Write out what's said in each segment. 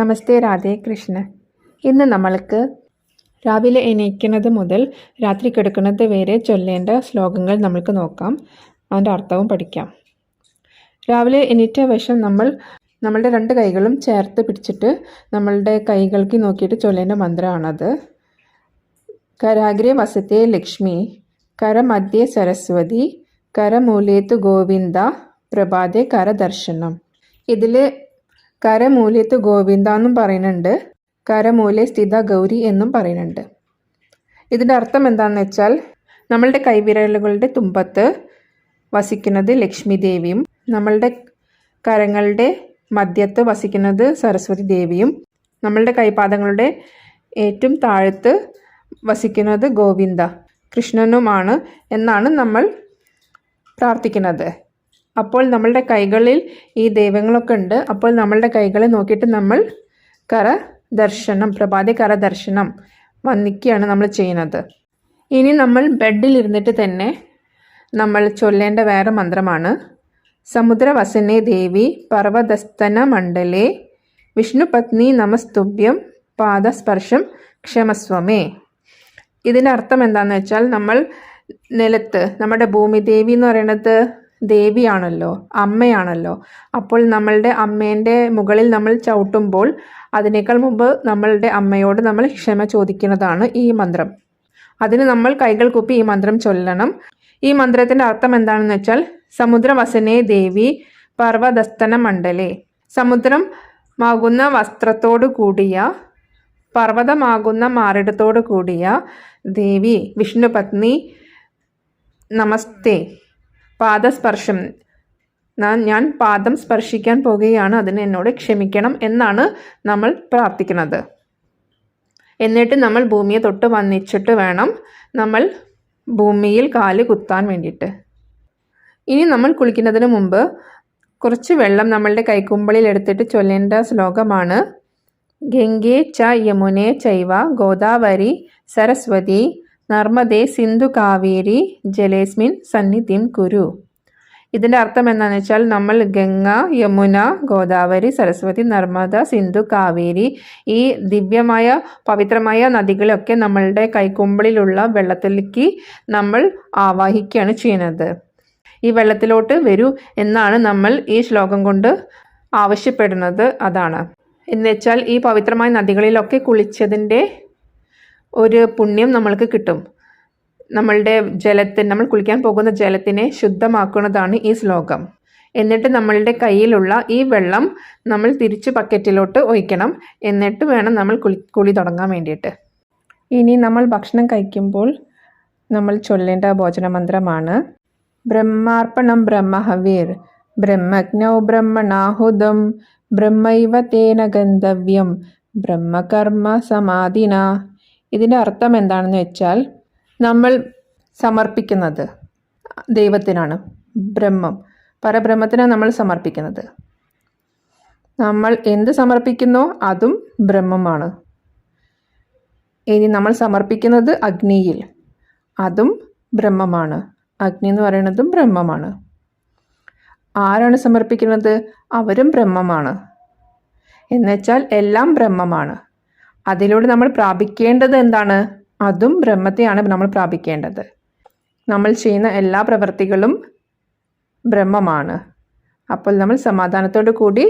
നമസ്തേ രാധേ കൃഷ്ണ. ഇന്ന് നമ്മൾക്ക് രാവിലെ എണീക്കുന്നത് മുതൽ രാത്രി കിടക്കുന്നത് വരെ ചൊല്ലേണ്ട ശ്ലോകങ്ങൾ നമ്മൾക്ക് നോക്കാം. അതിന്റെ അർത്ഥവും പഠിക്കാം. രാവിലെ എണീറ്റ വശം നമ്മൾ നമ്മളുടെ രണ്ട് കൈകളും ചേർത്ത് പിടിച്ചിട്ട് നമ്മളുടെ കൈകൾക്ക് നോക്കിയിട്ട് ചൊല്ലേണ്ട മന്ത്രമാണത്. കരാഗ്രേ വസത്തെ ലക്ഷ്മി കരമധ്യേ സരസ്വതി കരമൂലേത്ത് ഗോവിന്ദ പ്രഭാതേ കരദർശനം. ഇതിൽ കരമൂല്യത്ത് ഗോവിന്ദ എന്നും പറയുന്നുണ്ട്. കരമൂല്യ സ്ഥിത ഗൗരി എന്നും പറയുന്നുണ്ട്. ഇതിന്റെ അർത്ഥം എന്താണെന്ന് വെച്ചാൽ നമ്മളുടെ കൈവിരലുകളുടെ തുമ്പത്ത് വസിക്കുന്നത് ലക്ഷ്മി ദേവിയും നമ്മളുടെ കരങ്ങളുടെ മധ്യത്ത് വസിക്കുന്നത് സരസ്വതി ദേവിയും നമ്മളുടെ കൈപാദങ്ങളുടെ ഏറ്റവും താഴത്ത് വസിക്കുന്നത് ഗോവിന്ദ കൃഷ്ണനുമാണ് എന്നാണ് നമ്മൾ പ്രാർത്ഥിക്കുന്നത്. അപ്പോൾ നമ്മളുടെ കൈകളിൽ ഈ ദൈവങ്ങളൊക്കെ ഉണ്ട്. അപ്പോൾ നമ്മളുടെ കൈകളെ നോക്കിയിട്ട് നമ്മൾ കര ദർശനം പ്രഭാതി കര ദർശനം വന്നിക്കുകയാണ് നമ്മൾ ചെയ്യുന്നത്. ഇനി നമ്മൾ ബെഡിലിരുന്നിട്ട് തന്നെ നമ്മൾ ചൊല്ലേണ്ട വേറെ മന്ത്രമാണ്. സമുദ്രവസനെ ദേവി പർവതസ്തന മണ്ഡലേ വിഷ്ണുപത്നി നമസ്തുഭ്യം പാദസ്പർശം ക്ഷമസ്വമേ. ഇതിന്റെ അർത്ഥം എന്താണെന്ന് വെച്ചാൽ നമ്മൾ നിലത്ത് നമ്മുടെ ഭൂമിദേവി എന്ന് പറയുന്നത് ദേവിയാണല്ലോ അമ്മയാണല്ലോ. അപ്പോൾ നമ്മളുടെ അമ്മേന്റെ മുകളിൽ നമ്മൾ ചവിട്ടുമ്പോൾ അതിനേക്കാൾ മുമ്പ് നമ്മളുടെ അമ്മയോട് നമ്മൾ ക്ഷമ ചോദിക്കുന്നതാണ് ഈ മന്ത്രം. അതിന് നമ്മൾ കൈകൾ കുപ്പി ഈ മന്ത്രം ചൊല്ലണം. ഈ മന്ത്രത്തിന്റെ അർത്ഥം എന്താണെന്ന് വെച്ചാൽ സമുദ്രവസനെ ദേവി പർവതസ്തന മണ്ഡലേ സമുദ്രം സമുദ്രമാകുന്ന വസ്ത്രത്തോടു കൂടിയ പർവതമാകുന്ന മാറിടത്തോടു കൂടിയ ദേവി വിഷ്ണുപത്നി നമസ്തേ. പാദസ്പർശം. ഞാൻ പാദം സ്പർശിക്കാൻ പോകുകയാണ് അതിന് എന്നോട് ക്ഷമിക്കണം എന്നാണ് നമ്മൾ പ്രാർത്ഥിക്കുന്നത്. എന്നിട്ട് നമ്മൾ ഭൂമിയെ തൊട്ട് വന്നിച്ചിട്ട് വേണം നമ്മൾ ഭൂമിയിൽ കാൽ കുത്താൻ വേണ്ടിയിട്ട്. ഇനി നമ്മൾ കുളിക്കുന്നതിന് മുമ്പ് കുറച്ച് വെള്ളം നമ്മളുടെ കൈക്കുമ്പളിൽ എടുത്തിട്ട് ചൊല്ലേണ്ട ശ്ലോകമാണ്. ഗംഗേ ച യമുനെ ചൈവ ഗോദാവരി സരസ്വതി നർമ്മദേ സിന്ധു കാവേരി ജലേസ്മിൻ സന്നിധിം കുരു. ഇതിന്റെ അർത്ഥം എന്താണെന്ന് വെച്ചാൽ നമ്മൾ ഗംഗ യമുന ഗോദാവരി സരസ്വതി നർമ്മദ സിന്ധു കാവേരി ഈ ദിവ്യമായ പവിത്രമായ നദികളൊക്കെ നമ്മളുടെ കൈക്കുമ്പിളിലുള്ള വെള്ളത്തിലേക്ക് നമ്മൾ ആവാഹിക്കുകയാണ് ചെയ്യുന്നത്. ഈ വെള്ളത്തിലോട്ട് വരൂ എന്നാണ് നമ്മൾ ഈ ശ്ലോകം കൊണ്ട് ആവശ്യപ്പെടുന്നത്. അതാണ്. എന്നുവെച്ചാൽ ഈ പവിത്രമായ നദികളിലൊക്കെ കുളിച്ചതിന്റെ ഒരു പുണ്യം നമ്മൾക്ക് കിട്ടും. നമ്മളുടെ ജലത്തെ നമ്മൾ കുളിക്കാൻ പോകുന്ന ജലത്തിനെ ശുദ്ധമാക്കുന്നതാണ് ഈ ശ്ലോകം. എന്നിട്ട് നമ്മളുടെ കയ്യിലുള്ള ഈ വെള്ളം നമ്മൾ തിരിച്ച് ബക്കറ്റിലോട്ട് ഒഴിക്കണം. എന്നിട്ട് വേണം നമ്മൾ കുളി കുളി തുടങ്ങാൻ വേണ്ടിയിട്ട്. ഇനി നമ്മൾ ഭക്ഷണം കഴിക്കുമ്പോൾ നമ്മൾ ചൊല്ലേണ്ട ഭോജനമന്ത്രമാണ്. ബ്രഹ്മാർപ്പണം ബ്രഹ്മഹവീർ ബ്രഹ്മജ്ഞൗ ബ്രഹ്മണാഹുതം ബ്രഹ്മൈവ തേന ഗന്ധവ്യം ബ്രഹ്മകർമ്മ സമാധിന. ഇതിന്റെ അർത്ഥം എന്താണെന്ന് വെച്ചാൽ നമ്മൾ സമർപ്പിക്കുന്നത് ദൈവത്തിനാണ് ബ്രഹ്മം. പരബ്രഹ്മത്തിനാണ് നമ്മൾ സമർപ്പിക്കുന്നത്. നമ്മൾ എന്ത് സമർപ്പിക്കുന്നോ അതും ബ്രഹ്മമാണ്. ഇനി നമ്മൾ സമർപ്പിക്കുന്നത് അഗ്നിയിൽ അതും ബ്രഹ്മമാണ്. അഗ്നി എന്ന് പറയുന്നതും ബ്രഹ്മമാണ്. ആരാണ് സമർപ്പിക്കുന്നത്? അവരും ബ്രഹ്മമാണ്. എന്നുവെച്ചാൽ എല്ലാം ബ്രഹ്മമാണ്. അതിലൂടെ നമ്മൾ പ്രാപിക്കേണ്ടത് എന്താണ്? അതും ബ്രഹ്മത്തെയാണ് നമ്മൾ പ്രാപിക്കേണ്ടത്. നമ്മൾ ചെയ്യുന്ന എല്ലാ പ്രവൃത്തികളും ബ്രഹ്മമാണ്. അപ്പോൾ നമ്മൾ സമാധാനത്തോടു കൂടി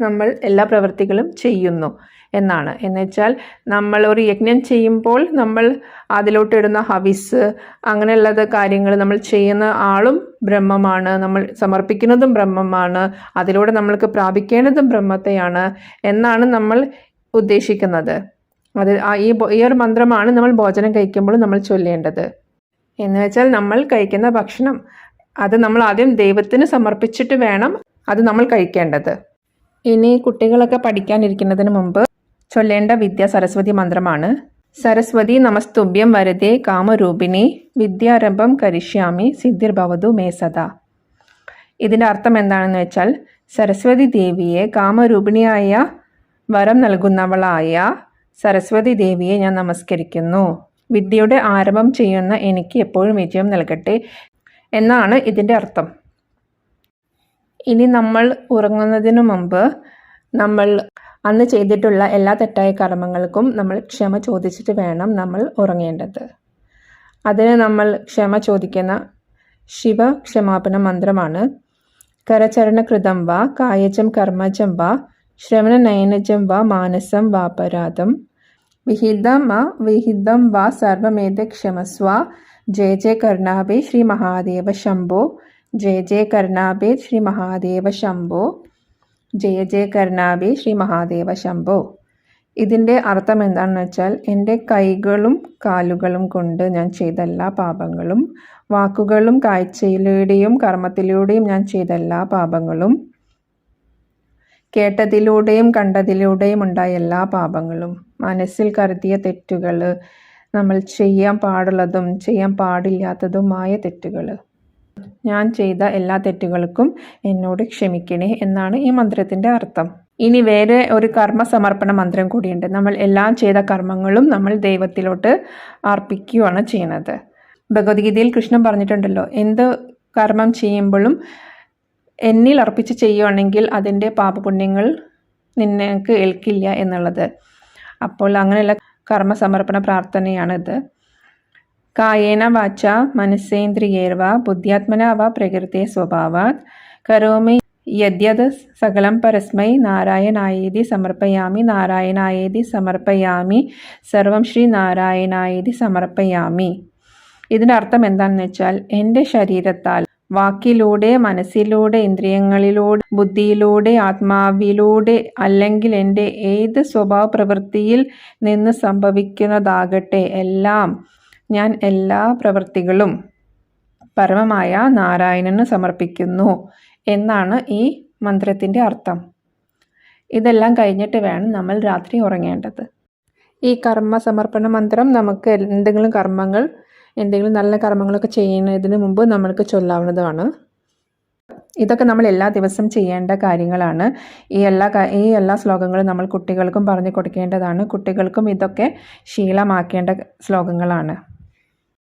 നമ്മൾ എല്ലാ പ്രവൃത്തികളും ചെയ്യുന്നു എന്നാണ്. എന്നുവെച്ചാൽ നമ്മൾ ഒരു യജ്ഞം ചെയ്യുമ്പോൾ നമ്മൾ അതിലോട്ടിടുന്ന ഹവിസ് അങ്ങനെയുള്ളത് കാര്യങ്ങൾ നമ്മൾ ചെയ്യുന്ന ആളും ബ്രഹ്മമാണ്. നമ്മൾ സമർപ്പിക്കുന്നതും ബ്രഹ്മമാണ്. അതിലൂടെ നമ്മൾക്ക് പ്രാപിക്കേണ്ടതും ബ്രഹ്മത്തെയാണ് എന്നാണ് നമ്മൾ ഉദ്ദേശിക്കുന്നത്. അത് ഈ ഈ ഒരു മന്ത്രമാണ് നമ്മൾ ഭോജനം കഴിക്കുമ്പോൾ നമ്മൾ ചൊല്ലേണ്ടത്. എന്ന് വെച്ചാൽ നമ്മൾ കഴിക്കുന്ന ഭക്ഷണം അത് നമ്മൾ ആദ്യം ദൈവത്തിന് സമർപ്പിച്ചിട്ട് വേണം അത് നമ്മൾ കഴിക്കേണ്ടത്. ഇനി കുട്ടികളൊക്കെ പഠിക്കാനിരിക്കുന്നതിന് മുമ്പ് ചൊല്ലേണ്ട വിദ്യ സരസ്വതി മന്ത്രമാണ്. സരസ്വതി നമസ്തുഭ്യം വരതേ കാമരൂപിണി വിദ്യാരംഭം കരിഷ്യാമി സിദ്ധിർഭവതു മേ സദാ. ഇതിന്റെ അർത്ഥം എന്താണെന്ന് വെച്ചാൽ സരസ്വതി ദേവിയെ കാമരൂപിണിയായ വരം നൽകുന്നവളായ സരസ്വതി ദേവിയെ ഞാൻ നമസ്കരിക്കുന്നു. വിദ്യയുടെ ആരംഭം ചെയ്യുന്ന എനിക്ക് എപ്പോഴും വിജയം നൽകട്ടെ എന്നാണ് ഇതിന്റെ അർത്ഥം. ഇനി നമ്മൾ ഉറങ്ങുന്നതിനു മുമ്പ് നമ്മൾ അന്ന് ചെയ്തിട്ടുള്ള എല്ലാ തെറ്റായ കർമ്മങ്ങൾക്കും നമ്മൾ ക്ഷമ ചോദിച്ചിട്ട് വേണം നമ്മൾ ഉറങ്ങേണ്ടത്. അതിന് നമ്മൾ ക്ഷമ ചോദിക്കുന്ന ശിവ ക്ഷമാപന മന്ത്രമാണ്. കരചരണകൃതം വ കായജം കർമ്മജം വാ ശ്രവണനയനജം വാ മാനസം വാപരാധം വിഹിതം വിഹിതം വാ സർവമേത ക്ഷമസ്വ. ജയ ജയ കർണാഭേ ശ്രീ മഹാദേവ ശംഭോ. ജയ ജയ കർണാഭേ ശ്രീ മഹാദേവ ശംഭോ. ജയ ജയ കർണാഭേ ശ്രീ മഹാദേവ ശംഭോ. ഇതിന്റെ അർത്ഥം എന്താണെന്ന് വെച്ചാൽ എന്റെ കൈകളും കാലുകളും കൊണ്ട് ഞാൻ ചെയ്ത എല്ലാ പാപങ്ങളും വാക്കുകളും കാഴ്ചയിലൂടെയും കർമ്മത്തിലൂടെയും ഞാൻ ചെയ്ത എല്ലാ പാപങ്ങളും കേട്ടതിലൂടെയും കണ്ടതിലൂടെയും ഉണ്ടായ എല്ലാ പാപങ്ങളും. മനസ്സിൽ കരുതിയ തെറ്റുകൾ നമ്മൾ ചെയ്യാൻ പാടുള്ളതും ചെയ്യാൻ പാടില്ലാത്തതുമായ തെറ്റുകൾ. ഞാൻ ചെയ്ത എല്ലാ തെറ്റുകൾക്കും എന്നോട് ക്ഷമിക്കണേ എന്നാണ് ഈ മന്ത്രത്തിന്റെ അർത്ഥം. ഇനി വേറെ ഒരു കർമ്മ സമർപ്പണ മന്ത്രം കൂടിയുണ്ട്. നമ്മൾ എല്ലാം ചെയ്ത കർമ്മങ്ങളും നമ്മൾ ദൈവത്തിലോട്ട് അർപ്പിക്കുകയാണ് ചെയ്യുന്നത് ഭഗവത്ഗീതയിൽ കൃഷ്ണൻ പറഞ്ഞിട്ടുണ്ടല്ലോ എന്ത് കർമ്മം ചെയ്യുമ്പോഴും എന്നിൽ അർപ്പിച്ച് ചെയ്യുവാണെങ്കിൽ അതിന്റെ പാപപുണ്യങ്ങൾ നിനക്ക് ഏൽക്കില്ല എന്നുള്ളത്. അപ്പോൾ അങ്ങനെയുള്ള കർമ്മസമർപ്പണ പ്രാർത്ഥനയാണിത്. കായേന വാച മനസ്സേന്ദ്രിയേർവ ബുദ്ധ്യാത്മന വ പ്രകൃതി സ്വഭാവാത്. കരോമി യദ്യത് സകലം പരസ്മൈ നാരായണായേതി സമർപ്പയാമി നാരായണായേതി സമർപ്പയാമി സർവം ശ്രീ നാരായണായേതി സമർപ്പയാമി. ഇതിന്റെ അർത്ഥം എന്താണെന്ന് വെച്ചാൽ എന്റെ ശരീരത്താൽ വാക്കിലൂടെ മനസ്സിലൂടെ ഇന്ദ്രിയങ്ങളിലൂടെ ബുദ്ധിയിലൂടെ ആത്മാവിലൂടെ അല്ലെങ്കിൽ എന്റെ ഏത് സ്വഭാവ പ്രവൃത്തിയിൽ നിന്ന് സംഭവിക്കുന്നതാകട്ടെ എല്ലാം ഞാൻ എല്ലാ പ്രവൃത്തികളും പരമമായ നാരായണന് സമർപ്പിക്കുന്നു എന്നാണ് ഈ മന്ത്രത്തിന്റെ അർത്ഥം. ഇതെല്ലാം കഴിഞ്ഞിട്ട് വേണം നമ്മൾ രാത്രി ഉറങ്ങേണ്ടത്. ഈ കർമ്മ സമർപ്പണ മന്ത്രം നമുക്ക് എന്തെങ്കിലും കർമ്മങ്ങൾ എന്തെങ്കിലും നല്ല കർമ്മങ്ങളൊക്കെ ചെയ്യുന്നതിന് മുമ്പ് നമ്മൾക്ക് ചൊല്ലാവുന്നതാണ് ഇതൊക്കെ നമ്മൾ എല്ലാ ദിവസം ചെയ്യേണ്ട കാര്യങ്ങളാണ്. ഈ എല്ലാ ഈ എല്ലാ ശ്ലോകങ്ങളും നമ്മൾ കുട്ടികൾക്കും പറഞ്ഞു കൊടുക്കേണ്ടതാണ്. കുട്ടികൾക്കും ഇതൊക്കെ ശീലമാക്കേണ്ട ശ്ലോകങ്ങളാണ്.